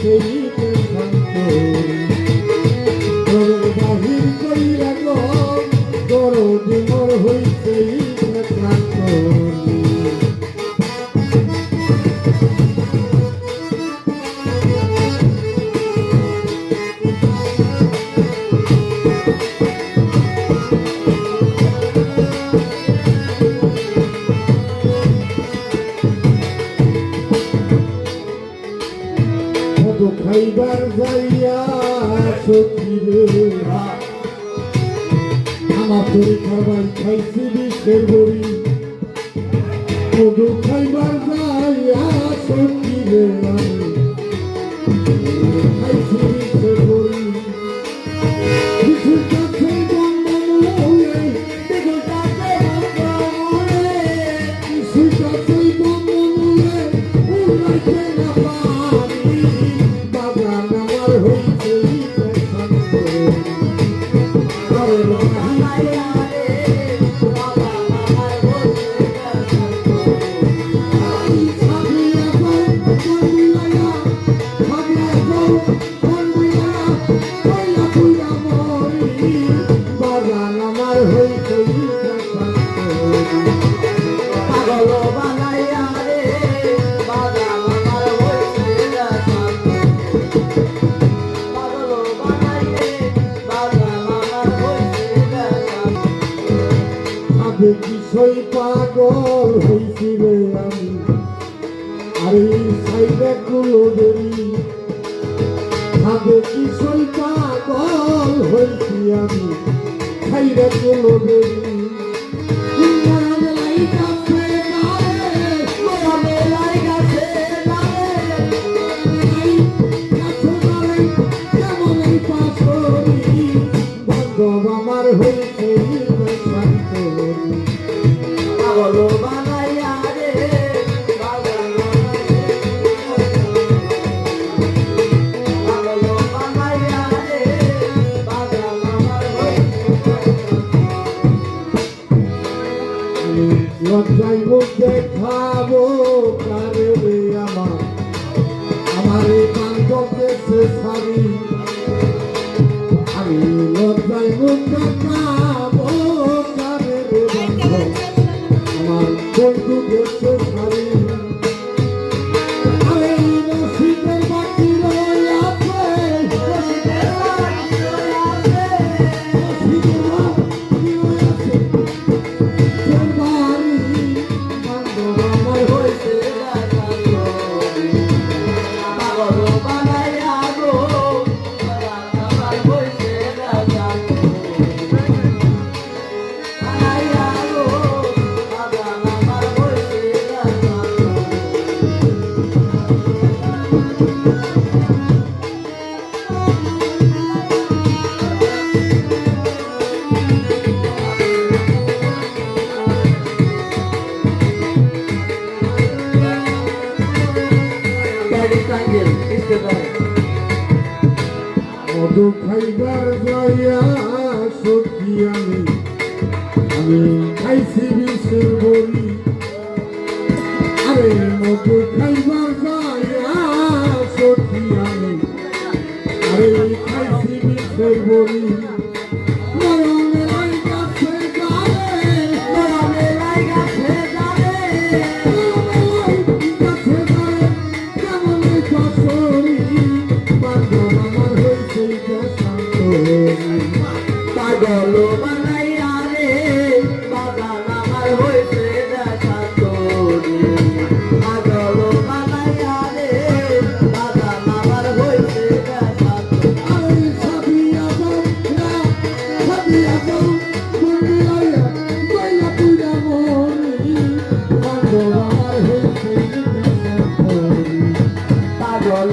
querido. সত্যি আমার পরীক্ষা বাই খাইছি বিষের বড়ি মধু খাইবার রে বিষয় পাগল হয়েছিলে আমি। এই সাইডে কুলো দেরি আবে বিষয় পাগল হয়েছি আমি। সাইডে কুলো দেরি লজ্জাই মুখ দেখাবো কারে আমার? আমার এই সারি আমি লজ্জায় মুখ দেখাবো মধু খাইবার যাইয়া সত্যি আমি। আমি খাইছি বিষের বলি। আরে মধু খাইবার পাগল বানাইয়া রে বাগান আমার হইছে দেশান্তরি পাগল বানাইয়া রে বাগান আমার হইছে দেশান্তরি আরে সাবিয়া যাও না, সাবিয়া যাও, বন্দিলাইয়া, গইলা পুইরা মরি, বান্ধব আমার হইছে দেশান্তরি। পাগল